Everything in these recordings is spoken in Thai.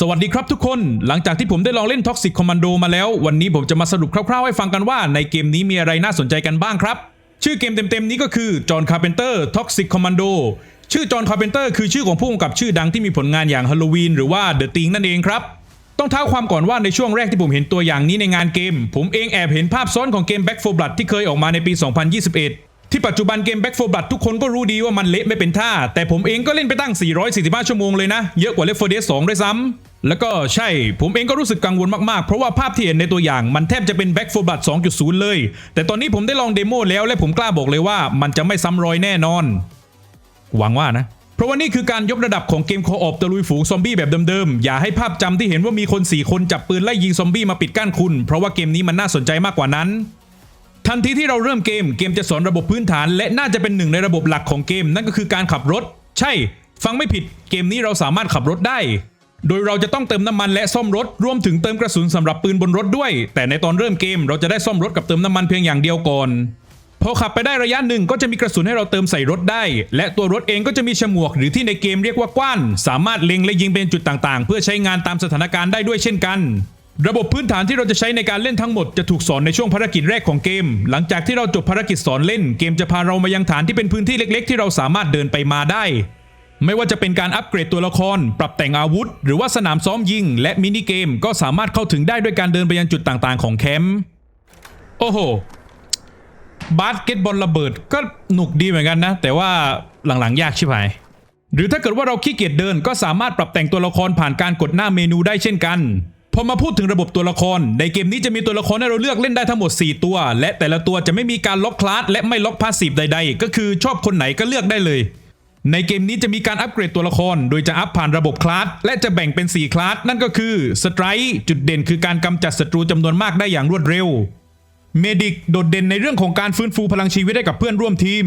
สวัสดีครับทุกคน หลังจากที่ผมได้ลองเล่น Toxic Commando มาแล้ว วันนี้ผมจะมาสรุปคร่าวๆให้ฟังกันว่าในเกมนี้มีอะไรน่าสนใจกันบ้างครับ ชื่อเกมเต็มๆนี้ก็คือ John Carpenter Toxic Commando ชื่อ John Carpenter คือชื่อของผู้กำกับชื่อดังที่มีผลงานอย่าง Halloween หรือว่า The Thing นั่นเองครับ ต้องเท้าความก่อนว่าในช่วงแรกที่ผมเห็นตัวอย่างนี้ในงานเกม ผมเองแอบเห็นภาพซ้อนของเกม Back 4 Blood ที่เคยออกมาในปี 2021 ที่ปัจจุบันเกม Back 4 Blood ทุกคนก็รู้ดีว่ามันเละไม่เป็นท่า แต่ผมเองก็เล่นไปตั้ง 445 ชั่วโมงเลยนะ เยอะกว่า Left 4 Dead 2ด้วยซ้ำ แล้วก็ใช่ ผมเองก็รู้สึกกังวลมาก ๆ เพราะว่าภาพที่เห็นในตัวอย่างมันแทบจะเป็น Back 4 Blood 2.0 เลย แต่ตอนนี้ผมได้ลองเดโมแล้วและผมกล้าบอกเลยว่ามันจะไม่ซ้ำรอยแน่นอน หวังว่านะเพราะว่านี่คือการยกระดับของเกมคอออบตะลุยฝูงซอมบี้แบบเดิมๆ อย่าให้ภาพจำที่เห็นว่ามีคน 4 คนจับปืนไล่ยิงซอมบี้มาปิดกั้นคุณ เพราะว่าเกมนี้มันน่าสนใจมากกว่านั้น ทันทีที่เราเริ่มเกมเกมจะสอนระบบพื้นฐาน และน่าจะเป็นหนึ่งในระบบหลักของเกม นั่นก็คือการขับรถ ใช่ ฟังไม่ผิดเกมนี้เราสามารถขับรถได้ โดยเราจะต้องเติมน้ำมันและซ่อมรถรวมถึงเติมกระสุนสำหรับปืนบนรถด้วย แต่ในตอนเริ่มเกมเราจะได้ซ่อมรถกับเติมน้ำมันเพียงอย่างเดียวก่อนพอขับไปได้ระยะหนึ่งก็จะมีกระสุนให้เราเติมใส่รถได้ และตัวรถเองก็จะมีฉมวกหรือที่ในเกมเรียกว่ากว้าน สามารถเล็งและยิงเป็นจุดต่างๆ เพื่อใช้งานตามสถานการณ์ได้ด้วยเช่นกัน ระบบพื้นฐานที่เราจะใช้ในการเล่นทั้งหมดจะถูกสอนในช่วงภารกิจแรกของเกม หลังจากที่เราจบภารกิจสอนเล่น เกมจะพาเรามายังฐานที่เป็นพื้นที่เล็ก ๆ ที่เราสามารถเดินไปมาได้ ไม่ว่าจะเป็นการอัปเกรดตัวละคร ปรับแต่งอาวุธ หรือว่าสนามซ้อมยิง และมินิเกมก็สามารถเข้าถึงได้ด้วยการเดินไปยังจุดต่างๆ ของแคมป์โอ้โหบาสเกตบอลระเบิดก็หนุกดีเหมือนกันนะ แต่ว่าหลังๆยากชิบหายหรือถ้าเกิดว่าเราขี้เกียจเดินก็สามารถปรับแต่งตัวละครผ่านการกดหน้าเมนูได้เช่นกัน พอมาพูดถึงระบบตัวละคร ในเกมนี้จะมีตัวละครให้เราเลือกเล่นได้ทั้งหมด 4 ตัว และแต่ละตัวจะไม่มีการล็อกคลาสและไม่ล็อกพาสซีฟใด ๆ ก็คือชอบคนไหนก็เลือกได้เลย ในเกมนี้จะมีการอัปเกรดตัวละคร โดยจะอัพผ่านระบบคลาสและจะแบ่งเป็น 4 คลาสนั่นก็คือสไตร์จุดเด่นคือการกำจัดศัตรูจำนวนมากได้อย่างรวดเร็วเมดิกโดดเด่นในเรื่องของการฟื้นฟูพลังชีวิตให้กับเพื่อนร่วมทีม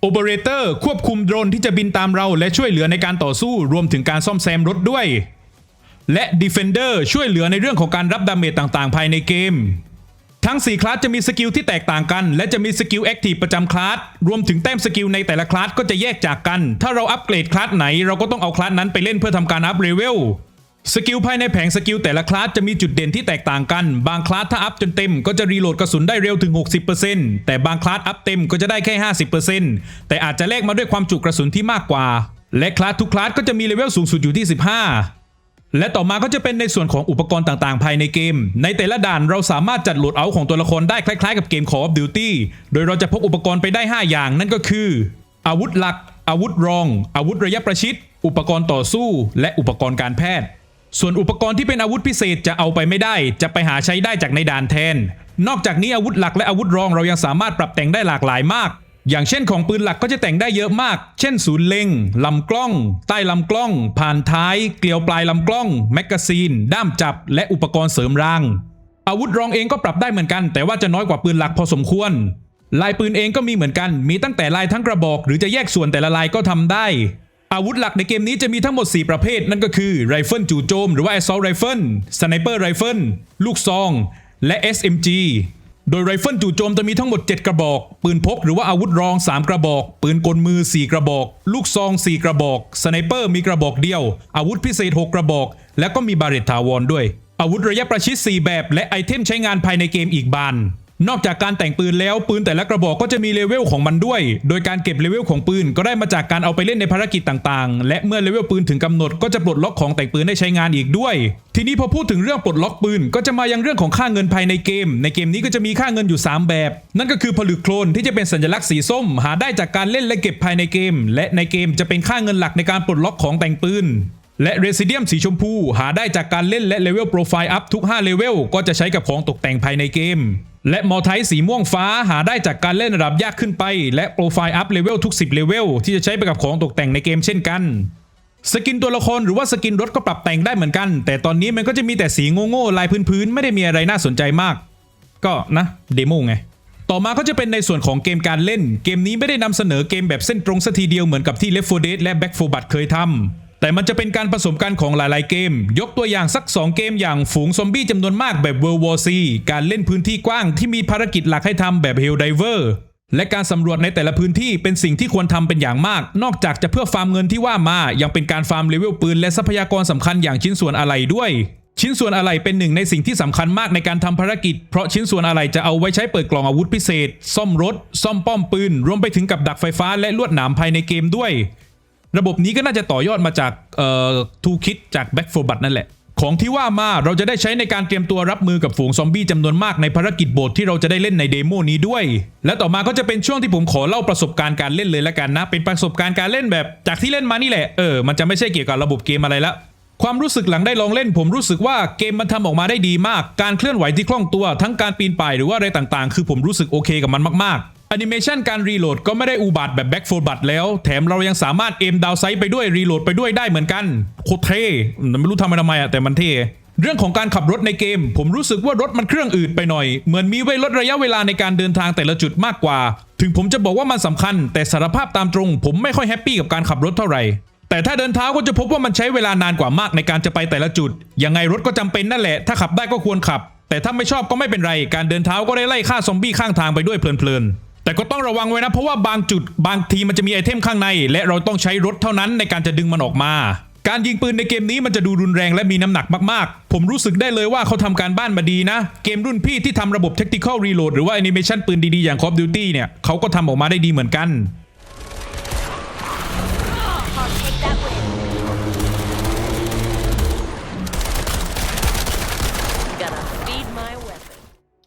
โอเปอเรเตอร์ควบคุมโดรนที่จะบินตามเราและช่วยเหลือในการต่อสู้รวมถึงการซ่อมแซมรถด้วย และ Defender ช่วยเหลือในเรื่องของการรับดาเมจต่างๆ ภายในเกม ทั้ง 4 คลาสจะมีสกิลที่แตกต่างกัน และจะมีสกิลแอคทีฟประจำคลาส รวมถึงแต้มสกิลในแต่ละคลาสก็จะแยกจากกัน ถ้าเราอัปเกรดคลาสไหนเราก็ต้องเอาคลาสนั้นไปเล่นเพื่อทำการอัพเลเวลสกิลภายในแผงสกิลแต่ละคลาสจะมีจุดเด่นที่แตกต่างกัน บางคลาสถ้าอัพจนเต็มก็จะรีโหลดกระสุนได้เร็วถึง 60%แต่บางคลาสอัพเต็มก็จะได้แค่ 50%แต่อาจจะแลกมาด้วยความจุกระสุนที่มากกว่า และคลาสทุกคลาสก็จะมีเลเวลสูงสุดอยู่ที่ 15 และต่อมาก็จะเป็นในส่วนของอุปกรณ์ต่างๆ ภายในเกม ในแต่ละด่านเราสามารถจัดโหลดเอาของตัวละครได้คล้ายๆ กับเกม Call of Duty โดยเราจะพกอุปกรณ์ไปได้ 5 อย่างนั่นก็คือ อาวุธหลัก อาวุธรอง อาวุธระยะประชิด อุปกรณ์ต่อสู้ และอุปกรณ์การแพทย์ ส่วนอุปกรณ์ที่เป็นอาวุธพิเศษจะเอาไปไม่ได้ จะไปหาใช้ได้จากในด่านแทน นอกจากนี้อาวุธหลักและอาวุธรองเรายังสามารถปรับแต่งได้หลากหลายมาก อย่างเช่นของปืนหลักก็จะแต่งได้เยอะมาก เช่นศูนย์เล็งลำกล้อง ใต้ลำกล้อง ผ่านท้าย เกลียวปลายลำกล้อง แมกกาซีน ด้ามจับ และอุปกรณ์เสริมราง อาวุธรองเองก็ปรับได้เหมือนกัน แต่ว่าจะน้อยกว่าปืนหลักพอสมควร ลายปืนเองก็มีเหมือนกัน มีตั้งแต่ลายทั้งกระบอก หรือจะแยกส่วนแต่ละลายก็ทำได้ อาวุธหลักในเกมนี้จะมีทั้งหมด 4 ประเภท นั่นก็คือไรเฟิลจู่โจมหรือว่า assault rifle sniper rifle ลูกซอง และ SMG โดยไรเฟิลจู่โจมจะมีทั้งหมด 7 กระบอก ปืนพกหรือว่าอาวุธรอง 3 กระบอก ปืนกลมือ 4 กระบอก ลูกซอง 4 กระบอก สไนเปอร์มีกระบอกเดียว อาวุธพิเศษ 6 กระบอก และก็มีบาเรตถาวรด้วย อาวุธระยะประชิด 4 แบบ และไอเทมใช้งานภายในเกมอีกบาน นอกจากการแต่งปืนแล้วปืนแต่ละกระบอกก็จะมีเลเวลของมันด้วย โดยการเก็บเลเวลของปืนก็ได้มาจากการเอาไปเล่นในภารกิจต่างๆ และเมื่อเลเวลปืนถึงกำหนดก็จะปลดล็อกของแต่งปืนได้ใช้งานอีกด้วย ทีนี้พอพูดถึงเรื่องปลดล็อกปืน ก็จะมายังเรื่องของค่าเงินภายในเกม ในเกมนี้ก็จะมีค่าเงินอยู่ 3 แบบ นั่นก็คือผลึกโคลนที่จะเป็นสัญลักษณ์สีส้ม หาได้จากการเล่นและเก็บภายในเกม และในเกมจะเป็นค่าเงินหลักในการปลดล็อกของแต่งปืนและเรซิเดียมสีชมพู หาได้จากการเล่นและเลเวลโปรไฟล์อัพทุก 5 เลเวลก็จะใช้กับของตกแต่งภายในเกม และมอไทสีม่วงฟ้าหาได้จากการเล่นระดับยากขึ้นไป และโปรไฟล์อัพเลเวลทุก 10 เลเวลที่จะใช้ไปกับของตกแต่งในเกมเช่นกัน สกินตัวละครหรือว่าสกินรถก็ปรับแต่งได้เหมือนกัน แต่ตอนนี้มันก็จะมีแต่สีโง่ๆลายพื้นๆไม่ได้มีอะไรน่าสนใจมาก ก็นะเดโมไงต่อมาก็จะเป็นในส่วนของเกมการเล่น เกมนี้ไม่ได้นำเสนอเกมแบบเส้นตรงสัทีเดียวเหมือนกับที่ Left 4 Dead และ Back 4 Blood เคยทำ แต่มันจะเป็นการผสมกันของหลาย ๆ เกม ยกตัวอย่างสัก 2 เกมอย่างฝูงซอมบี้จำนวนมากแบบ World War C การเล่นพื้นที่กว้างที่มีภารกิจหลักให้ทำแบบ Helldiver และการสำรวจในแต่ละพื้นที่เป็นสิ่งที่ควรทำเป็นอย่างมาก นอกจากจะเพื่อฟาร์มเงินที่ว่ามา ยังเป็นการฟาร์มเลเวลปืนและทรัพยากรสำคัญอย่างชิ้นส่วนอะไหล่ด้วย ชิ้นส่วนอะไหล่เป็นหนึ่งในสิ่งที่สำคัญมากในการทำภารกิจ เพราะชิ้นส่วนอะไหล่จะเอาไว้ใช้เปิดกล่องอาวุธพิเศษ ซ่อมรถ ซ่อมป้อมปืน รวมไปถึงกับดักไฟฟ้าและลวดหนามภายในเกมด้วย ระบบนี้ก็น่าจะต่อยอดมาจากทูคิดจาก Back for Blood นั่นแหละ ของที่ว่ามาเราจะได้ใช้ในการเตรียมตัวรับมือกับฝูงซอมบี้จำนวนมากในภารกิจโบสถ์ที่เราจะได้เล่นในเดโมนี้ด้วย และต่อมาก็จะเป็นช่วงที่ผมขอเล่าประสบการณ์การเล่นเลยละกันนะ เป็นประสบการณ์การเล่นแบบจากที่เล่นมานี่แหละเออมันจะไม่ใช่เกี่ยวกับระบบเกมอะไรละความรู้สึกหลังได้ลองเล่น ผมรู้สึกว่าเกมมันทำออกมาได้ดีมาก การเคลื่อนไหวที่คล่องตัว ทั้งการปีนป่ายหรือว่าอะไรต่างๆ คือผมรู้สึกโอเคกับมันมาก แอนิเมชันการรีโหลดก็ไม่ได้อุบัติแบบ Back for Blood แล้ว แถมเรายังสามารถเอมดาวไซด์ไปด้วยรีโหลดไปด้วยได้เหมือนกัน โคตรเท่ไม่รู้ทำไปทำไมอะแต่มันเท่เรื่องของการขับรถในเกม ผมรู้สึกว่ารถมันเครื่องอืดไปหน่อย เหมือนมีไว้ลดระยะเวลาในการเดินทางแต่ละจุดมากกว่า ถึงผมจะบอกว่ามันสำคัญ แต่สารภาพตามตรง ผมไม่ค่อยแฮปปี้กับการขับรถเท่าไหร่ แต่ถ้าเดินเท้าก็จะพบว่ามันใช้เวลานานกว่ามากในการจะไปแต่ละจุด ยังไงรถก็จำเป็นนั่นแหละ ถ้าขับได้ก็ควรขับ แต่ถ้าไม่ชอบก็ไม่เป็นไร การเดินเท้าก็ได้ไล่ฆ่าซอมบี้ข้างทางไปด้วยเพลินๆ แต่ก็ต้องระวังไว้นะ เพราะว่าบางจุดบางทีมันจะมีไอเทมข้างใน และเราต้องใช้รถเท่านั้นในการจะดึงมันออกมา การยิงปืนในเกมนี้มันจะดูรุนแรงและมีน้ำหนักมากๆ ผมรู้สึกได้เลยว่าเขาทำการบ้านมาดีนะ เกมรุ่นพี่ที่ทำระบบ Tactical Reload หรือว่า Animation ปืนดีๆอย่าง Call of Duty เนี่ยเขาก็ทำออกมาได้ดีเหมือนกัน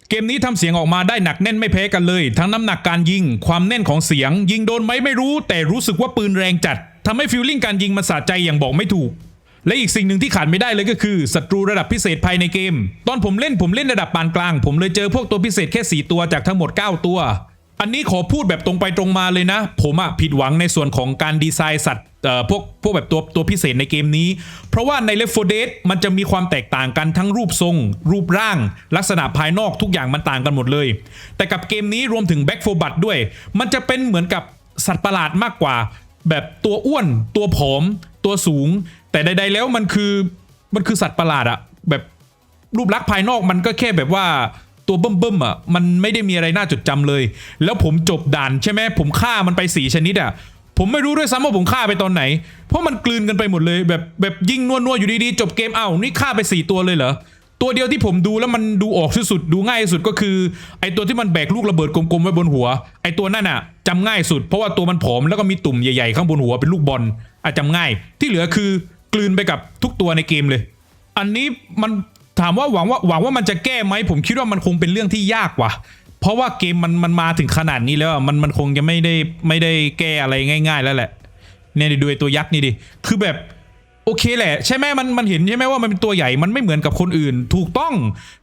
เกมนี้ทำเสียงออกมาได้หนักแน่นไม่แพ้กันเลย ทั้งน้ำหนักการยิง ความแน่นของเสียง ยิงโดนไหมไม่รู้ แต่รู้สึกว่าปืนแรงจัดทำให้ฟิลลิ่งการยิงมันสะใจอย่างบอกไม่ถูก และอีกสิ่งหนึ่งที่ขาดไม่ได้เลยก็คือศัตรูระดับพิเศษภายในเกม ตอนผมเล่นผมเล่นระดับปานกลาง ผมเลยเจอพวกตัวพิเศษแค่ 4 ตัวจากทั้งหมด 9 ตัว อันนี้ขอพูดแบบตรงไปตรงมาเลยนะ ผมอะผิดหวังในส่วนของการดีไซน์สัตว์เอ่อพวกพวกแบบตัวตัวพิเศษในเกมนี้ เพราะว่าใน Left 4 Dead มันจะมีความแตกต่างกันทั้งรูปทรง รูปร่าง ลักษณะภายนอกทุกอย่างมันต่างกันหมดเลย แต่กับเกมนี้รวมถึง Back 4 Blood ด้วย มันจะเป็นเหมือนกับสัตว์ประหลาดมากกว่า แบบตัวอ้วน ตัวผอม ตัวสูง แต่ใด ๆ แล้วมันคือมันคือสัตว์ประหลาดอะแบบรูปลักษณ์ภายนอกมันก็แค่แบบว่า ตัวเบิ่มๆอะมันไม่ได้มีอะไรน่าจดจำเลย แล้วผมจบด่านใช่ไหมผมฆ่ามันไปสีชนิดอะผมไม่รู้ด้วยซ้ำว่าผมฆ่าไปตอนไหน เพราะมันกลืนกันไปหมดเลยแบบแบบยิงนัวๆอยู่ดีๆจบเกมเอ้านี่ฆ่าไปสี่ตัวเลยเหรอตัวเดียวที่ผมดูแล้วมันดูออกที่สุดดูง่ายที่สุดก็คือ ไอตัวที่มันแบกลูกระเบิดกลมๆไว้บนหัว ไอตัวนั่นอะจำง่ายสุด เพราะว่าตัวมันผอมแล้วก็มีตุ่มใหญ่ๆข้างบนหัวเป็นลูกบอลอะจำง่าย ที่เหลือคือกลืนไปกับทุกตัวในเกมเลย อันนี้มัน ถามว่าหวังว่าหวังว่ามันจะแก้ไหมผมคิดว่ามันคงเป็นเรื่องที่ยากว่ะ เพราะว่าเกมมันมันมาถึงขนาดนี้แล้วมันมันคงจะไม่ได้ไม่ได้แก้อะไรง่าย ๆ แล้วแหละเนี่ยดูไอ้ตัวยักษ์นี่ดิคือแบบโอเคแหละใช่ไหมมันมันเห็นใช่ไหมว่ามันเป็นตัวใหญ่มันไม่เหมือนกับคนอื่น ถูกต้อง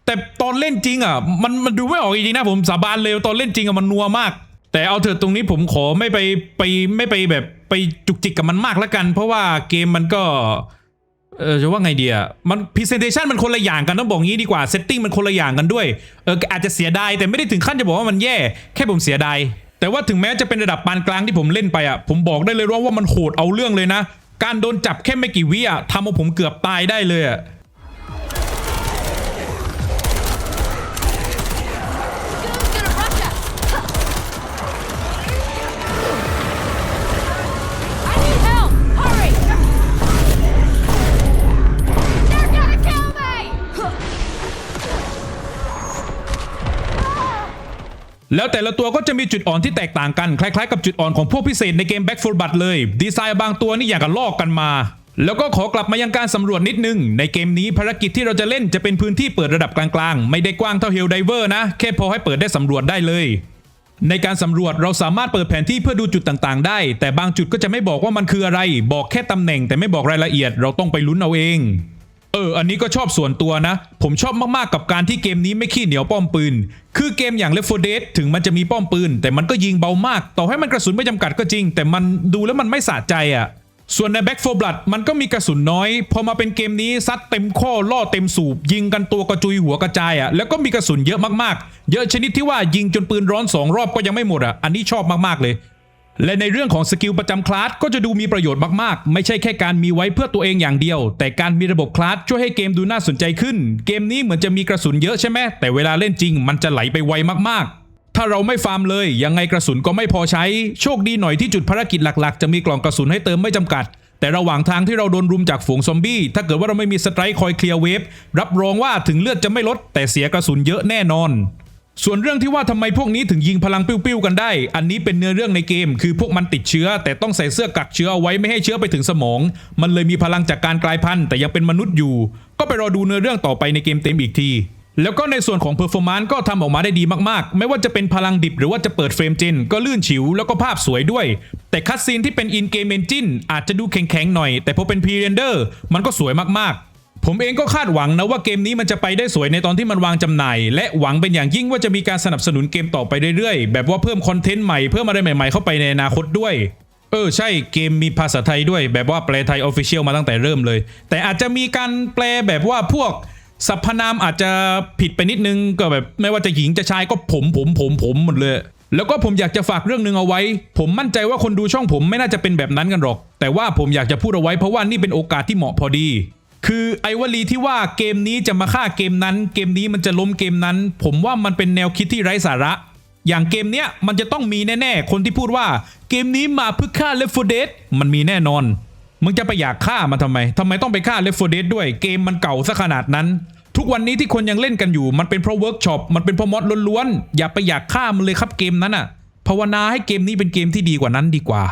แต่ตอนเล่นจริงอะมันมันดูไม่ออกจริงนะผมสาบานเลยตอนเล่นจริงอะมันนัวมาก แต่เอาเถอะตรงนี้ผมขอไม่ไปไปไม่ไปแบบไปจุกจิกกับมันมากแล้วกัน เพราะว่าเกมมันก็ เออจะว่าไงเดียะมันพรีเซนเทชันมันคนละอย่างกันต้องบอกงี้ดีกว่าเซตติ้งมันคนละอย่างกันด้วย เอออาจจะเสียดายแต่ไม่ได้ถึงขั้นจะบอกว่ามันแย่ แค่ผมเสียดาย แต่ว่าถึงแม้จะเป็นระดับปานกลางที่ผมเล่นไปอะ ผมบอกได้เลยว่าว่ามันโหดเอาเรื่องเลยนะ การโดนจับแค่ไม่กี่วิอะทำเอาผมเกือบตายได้เลยอะ แล้วแต่ละตัวก็จะมีจุดอ่อนที่แตกต่างกัน คล้ายๆกับจุดอ่อนของพวกพิเศษในเกม Back 4 Blood เลย ดีไซน์บางตัวนี่อย่างกับลอกกันมา แล้วก็ขอกลับมายังการสำรวจนิดนึง ในเกมนี้ภารกิจที่เราจะเล่นจะเป็นพื้นที่เปิดระดับกลางๆ ไม่ได้กว้างเท่า Helldiver นะ แค่พอให้เปิดได้สำรวจได้เลย ในการสำรวจเราสามารถเปิดแผนที่เพื่อดูจุดต่างๆ ได้ แต่บางจุดก็จะไม่บอกว่ามันคืออะไร บอกแค่ตำแหน่งแต่ไม่บอกรายละเอียด เราต้องไปลุ้นเอาเอง เออ อันนี้ก็ชอบส่วนตัวนะ ผมชอบมากๆกับการที่เกมนี้ไม่ขี้เหนียวป้อมปืน คือเกมอย่าง Left 4 Dead ถึงมันจะมีป้อมปืน แต่มันก็ยิงเบามาก ต่อให้มันกระสุนไม่จำกัดก็จริง แต่มันดูแล้วมันไม่สะใจอะ่ะ ส่วนใน Back 4 Blood มันก็มีกระสุนน้อย พอมาเป็นเกมนี้ซัดเต็มข้อล่อเต็มสูบ ยิงกันตัวกระจุยหัวกระจายอะ่ะ แล้วก็มีกระสุนเยอะมากๆ เยอะชนิดที่ว่ายิงจนปืนร้อนสองรอบก็ยังไม่หมดอะ่ะ อันนี้ชอบมากๆเลย และในเรื่องของสกิลประจำคลาสก็จะดูมีประโยชน์มากๆ ไม่ใช่แค่การมีไว้เพื่อตัวเองอย่างเดียว แต่การมีระบบคลาสช่วยให้เกมดูน่าสนใจขึ้น เกมนี้เหมือนจะมีกระสุนเยอะใช่ไหมแต่เวลาเล่นจริงมันจะไหลไปไวมากๆถ้าเราไม่ฟาร์มเลย ยังไงกระสุนก็ไม่พอใช้ โชคดีหน่อยที่จุดภารกิจหลักๆ จะมีกล่องกระสุนให้เติมไม่จำกัด แต่ระหว่างทางที่เราโดนรุมจากฝูงซอมบี้ ถ้าเกิดว่าเราไม่มีสไตร์คอยเคลียร์เวฟรับรองว่าถึงเลือดจะไม่ลด แต่เสียกระสุนเยอะแน่นอน ส่วนเรื่องที่ว่าทำไมพวกนี้ถึงยิงพลังปิ้วๆกันได้ อันนี้เป็นเนื้อเรื่องในเกม คือพวกมันติดเชื้อ แต่ต้องใส่เสื้อกักเชื้อไว้ไม่ให้เชื้อไปถึงสมอง มันเลยมีพลังจากการกลายพันธุ์แต่ยังเป็นมนุษย์อยู่ ก็ไปรอดูเนื้อเรื่องต่อไปในเกมเต็มอีกทีแล้วก็ในส่วนของเพอร์ฟอร์มานซ์ก็ทำออกมาได้ดีมากๆ ไม่ว่าจะเป็นพลังดิบหรือว่าจะเปิดเฟรมเจน ก็ลื่นฉิวแล้วก็ภาพสวยด้วย แต่คัดซีนที่เป็นอินเกมเอนจินอาจจะดูแข็งๆหน่อย แต่พอเป็นพรีเรนเดอร์มันก็สวยมากๆ ผมเองก็คาดหวังนะว่าเกมนี้มันจะไปได้สวยในตอนที่มันวางจำหน่าย และหวังเป็นอย่างยิ่งว่าจะมีการสนับสนุนเกมต่อไปเรื่อยๆ แบบว่าเพิ่มคอนเทนต์ใหม่เพิ่มอะไรใหม่ๆเข้าไปในอนาคตด้วย เออใช่เกมมีภาษาไทยด้วย แบบว่าแปลไทยออฟฟิเชียลมาตั้งแต่เริ่มเลย แต่อาจจะมีการแปลแบบว่าพวกสรรพนามอาจจะผิดไปนิดนึงก็แบบไม่ว่าจะหญิงจะชายก็ผมผมผมผมหมดเลย แล้วก็ผมอยากจะฝากเรื่องหนึ่งเอาไว้ ผมมั่นใจว่าคนดูช่องผมไม่น่าจะเป็นแบบนั้นกันหรอก แต่ว่าผมอยากจะพูดเอาไว้เพราะว่านี่เป็นโอกาสที่เหมาะพอดี คือไอวลีที่ว่าเกมนี้จะมาฆ่าเกมนั้น เกมนี้มันจะล้มเกมนั้น ผมว่ามันเป็นแนวคิดที่ไร้สาระ อย่างเกมเนี้ยมันจะต้องมีแน่ๆ คนที่พูดว่าเกมนี้มาเพื่อฆ่า Left 4 Dead มันมีแน่นอน มึงจะไปอยากฆ่ามันทำไมทำไมต้องไปฆ่า Left 4 Dead ด้วย เกมมันเก่าซะขนาดนั้น ทุกวันนี้ที่คนยังเล่นกันอยู่ มันเป็นเพราะเวิร์กช็อป มันเป็นเพราะมอดล้วนๆ อย่าไปอยากฆ่ามันเลยครับเกมนั้นอะ ภาวนาให้เกมนี้เป็นเกมที่ดีกว่านั้นดีกว่า